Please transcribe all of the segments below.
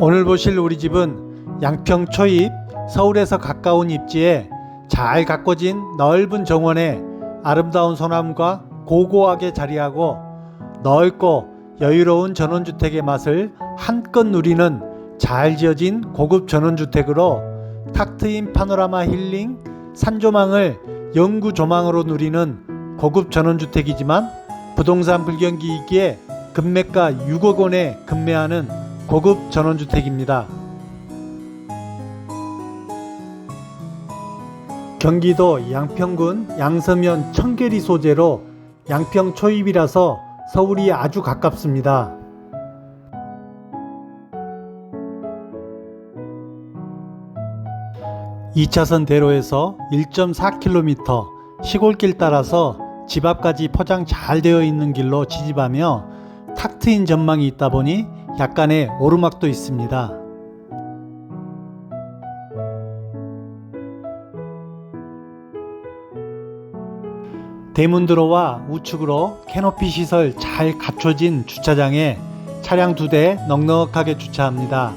오늘 보실 우리 집은 양평 초입 서울에서 가까운 입지에 잘 가꿔진 넓은 정원에 아름다운 소나무가 고고하게 자리하고 넓고 여유로운 전원주택의 맛을 한껏 누리는 잘 지어진 고급 전원주택으로 탁 트인 파노라마 힐링 산조망을 영구 조망으로 누리는 고급 전원주택이지만 부동산 불경기이기에 금매가 6억 원에 급매하는 고급 전원주택입니다. 경기도 양평군 양서면 청계리 소재로 양평 초입이라서 서울이 아주 가깝습니다. 2차선 대로에서 1.4km 시골길 따라서 집 앞까지 포장 잘 되어 있는 길로 지집하며 탁 트인 전망이 있다 보니 약간의 오르막도 있습니다. 대문도로와 우측으로 캐노피 시설 잘 갖춰진 주차장에 차량 두 대 넉넉하게 주차합니다.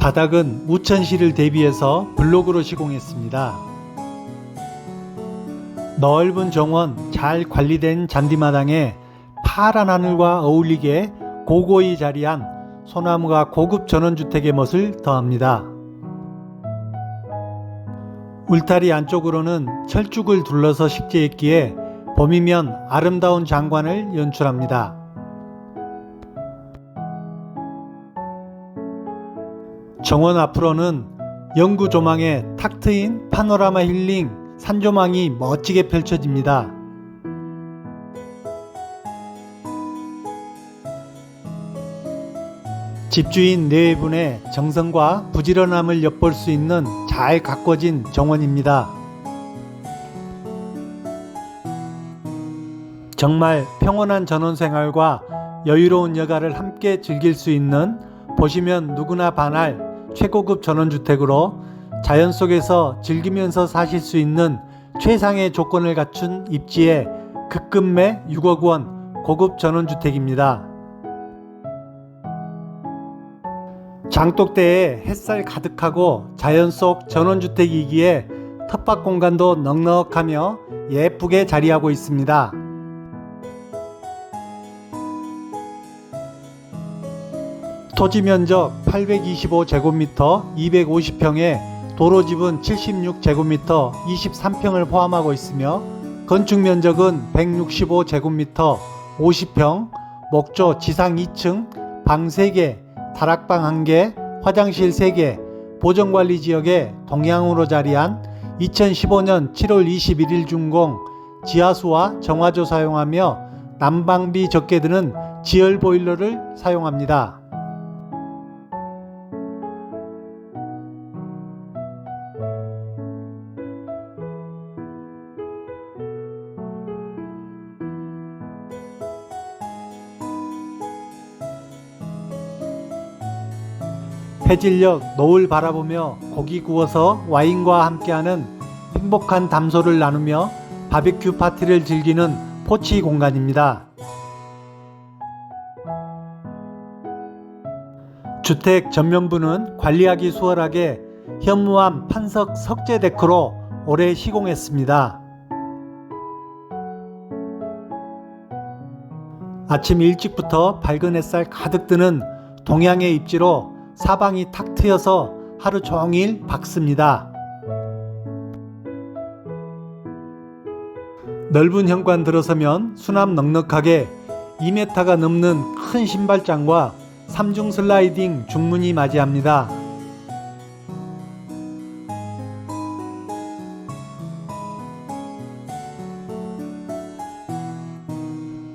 바닥은 우천시를 대비해서 블록으로 시공했습니다. 넓은 정원 잘 관리된 잔디마당에 파란 하늘과 어울리게 고고히 자리한 소나무가 고급 전원주택의 멋을 더합니다. 울타리 안쪽으로는 철쭉을 둘러서 식재했기에 봄이면 아름다운 장관을 연출합니다. 정원 앞으로는 영구 조망에 탁 트인 파노라마 힐링 산조망이 멋지게 펼쳐집니다. 집주인 네 분의 정성과 부지런함을 엿볼 수 있는 잘 가꿔진 정원입니다. 정말 평온한 전원 생활과 여유로운 여가를 함께 즐길 수 있는 보시면 누구나 반할 최고급 전원주택으로 자연 속에서 즐기면서 사실 수 있는 최상의 조건을 갖춘 입지에 급급매 6억 원 고급 전원주택입니다. 장독대에 햇살 가득하고 자연 속 전원주택이기에 텃밭 공간도 넉넉하며 예쁘게 자리하고 있습니다. 토지 면적 825제곱미터 250평에 도로집은 76제곱미터 23평을 포함하고 있으며 건축 면적은 165제곱미터 50평, 목조 지상 2층, 방 3개, 다락방 1개, 화장실 3개, 보정관리 지역에 동향으로 자리한 2015년 7월 21일 준공 지하수와 정화조 사용하며 난방비 적게 드는 지열 보일러를 사용합니다. 해질녘 노을 바라보며 고기 구워서 와인과 함께하는 행복한 담소를 나누며 바비큐 파티를 즐기는 포치 공간입니다. 주택 전면부는 관리하기 수월하게 현무암 판석 석재 데크로 올해 시공했습니다. 아침 일찍부터 밝은 햇살 가득 뜨는 동양의 입지로 사방이 탁 트여서 하루 종일 밝습니다. 넓은 현관 들어서면 수납 넉넉하게 2m가 넘는 큰 신발장과 3중 슬라이딩 중문이 맞이합니다.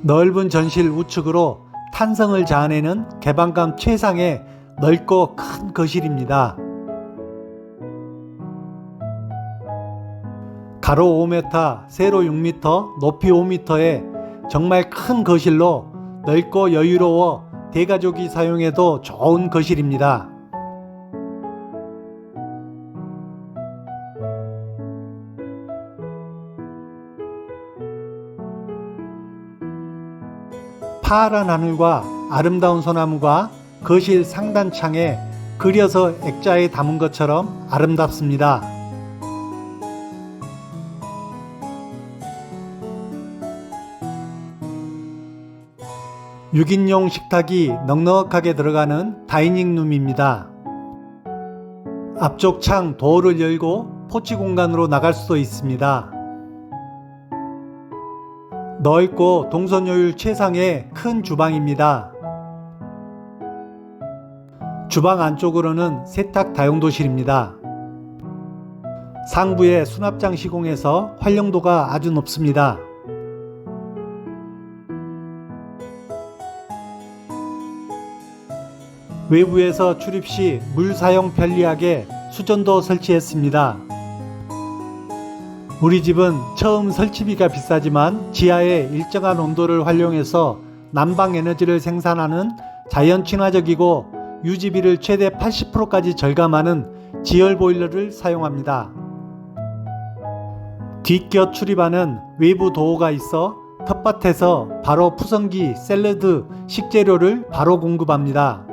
넓은 전실 우측으로 탄성을 자아내는 개방감 최상의 넓고 큰 거실입니다. 가로 5m, 세로 6m, 높이 5m의 정말 큰 거실로 넓고 여유로워 대가족이 사용해도 좋은 거실입니다. 파란 하늘과 아름다운 소나무가 거실 상단창에 그려서 액자에 담은 것처럼 아름답습니다. 6인용 식탁이 넉넉하게 들어가는 다이닝룸입니다. 앞쪽 창 도어를 열고 포치 공간으로 나갈 수도 있습니다. 넓고 동선 효율 최상의 큰 주방입니다. 주방 안쪽으로는 세탁 다용도실입니다. 상부의 수납장 시공에서 활용도가 아주 높습니다. 외부에서 출입 시 물 사용 편리하게 수전도 설치했습니다. 우리 집은 처음 설치비가 비싸지만 지하에 일정한 온도를 활용해서 난방 에너지를 생산하는 자연 친화적이고 유지비를 최대 80%까지 절감하는 지열 보일러를 사용합니다. 뒷곁 출입하는 외부 도어가 있어 텃밭에서 바로 푸성기, 샐러드, 식재료를 바로 공급합니다.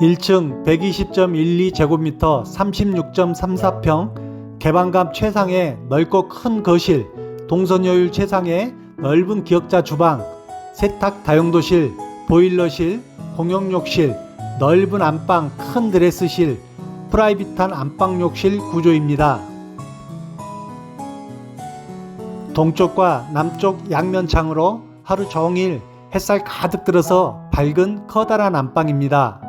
1층 120.12제곱미터 36.34평 개방감 최상의 넓고 큰 거실, 동선효율 최상의 넓은 기역자 주방, 세탁 다용도실, 보일러실, 공용욕실, 넓은 안방 큰 드레스실, 프라이빗한 안방욕실 구조입니다. 동쪽과 남쪽 양면 창으로 하루 종일 햇살 가득 들어서 밝은 커다란 안방입니다.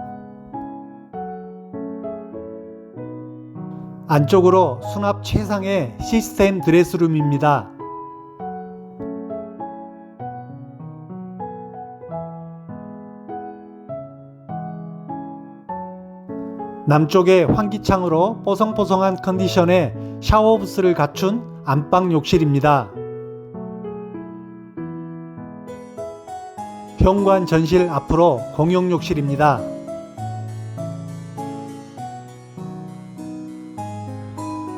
안쪽으로 수납 최상의 시스템 드레스룸입니다. 남쪽에 환기창으로 뽀송뽀송한 컨디션의 샤워 부스를 갖춘 안방 욕실입니다. 현관 전실 앞으로 공용 욕실입니다.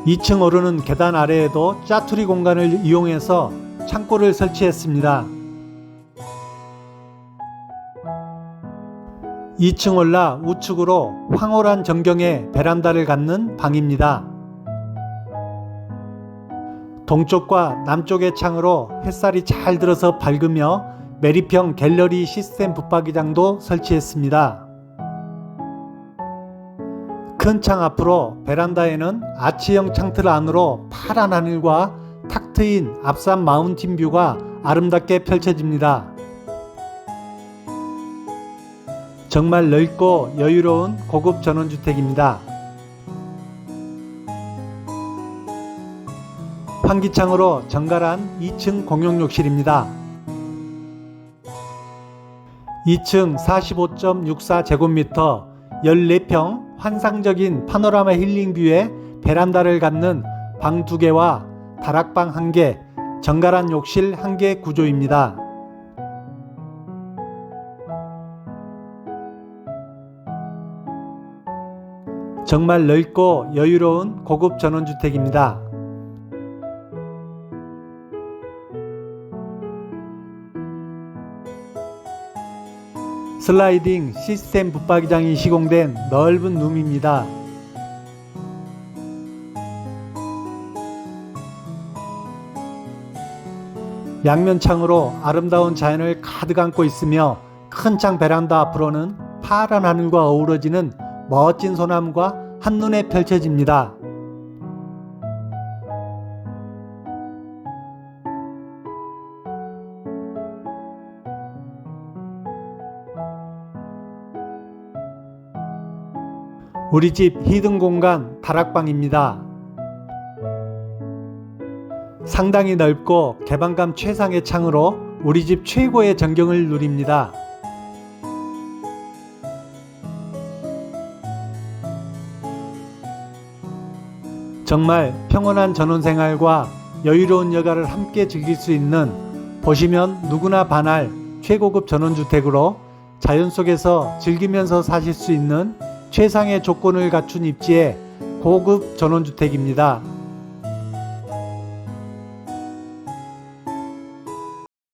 2층 오르는 계단 아래에도 짜투리 공간을 이용해서 창고를 설치했습니다. 2층 올라 우측으로 황홀한 전경의 베란다를 갖는 방입니다. 동쪽과 남쪽의 창으로 햇살이 잘 들어서 밝으며 매립형 갤러리 시스템 붙박이장도 설치했습니다. 큰 창 앞으로 베란다에는 아치형 창틀 안으로 파란 하늘과 탁 트인 앞산 마운틴 뷰가 아름답게 펼쳐집니다. 정말 넓고 여유로운 고급 전원주택입니다. 환기창으로 정갈한 2층 공용욕실입니다. 2층 45.64제곱미터 14평 환상적인 파노라마 힐링뷰에 베란다를 갖는 방 2개와 다락방 1개, 정갈한 욕실 1개 구조입니다. 정말 넓고 여유로운 고급 전원주택입니다. 슬라이딩 시스템 붙박이장이 시공된 넓은 룸입니다. 양면 창으로 아름다운 자연을 가득 안고 있으며 큰 창 베란다 앞으로는 파란 하늘과 어우러지는 멋진 소나무가 한눈에 펼쳐집니다. 우리 집 히든 공간 다락방입니다. 상당히 넓고 개방감 최상의 창으로 우리 집 최고의 전경을 누립니다. 정말 평온한 전원생활과 여유로운 여가를 함께 즐길 수 있는 보시면 누구나 반할 최고급 전원주택으로 자연 속에서 즐기면서 사실 수 있는 최상의 조건을 갖춘 입지의 고급 전원주택입니다.